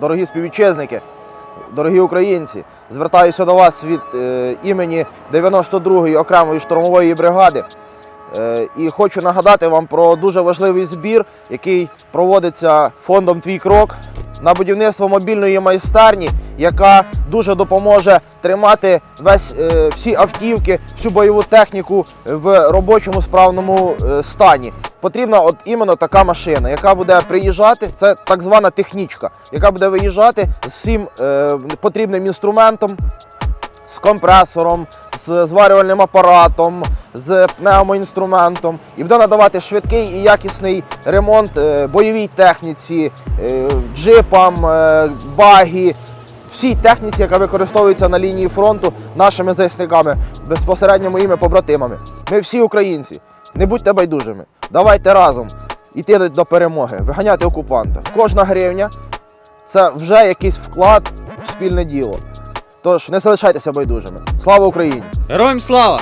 Дорогі співвітчизники, дорогі українці, звертаюся до вас від е, імені 92-ї окремої штурмової бригади. Е, і хочу нагадати вам про дуже важливий збір, який проводиться фондом Твій крок на будівництво мобільної майстерні, яка дуже допоможе тримати весь е, всі автівки, всю бойову техніку в робочому справному е, стані. Потрібна от іменно така машина, яка буде приїжджати. Це так звана технічка, яка буде виїжджати з всім е, потрібним інструментом, з компресором, з зварювальним апаратом, з пневмоінструментом і буде надавати швидкий і якісний ремонт е, бойовій техніці, е, джипам, е, багі, всій техніці, яка використовується на лінії фронту нашими захисниками, безпосередньо моїми побратимами. Ми всі українці, не будьте байдужими. Давайте разом йти до- до перемоги, виганяти окупанта. Кожна гривня це вже якийсь вклад в спільне діло. Тож не залишайтеся байдужими. Слава Україні! Героям слава!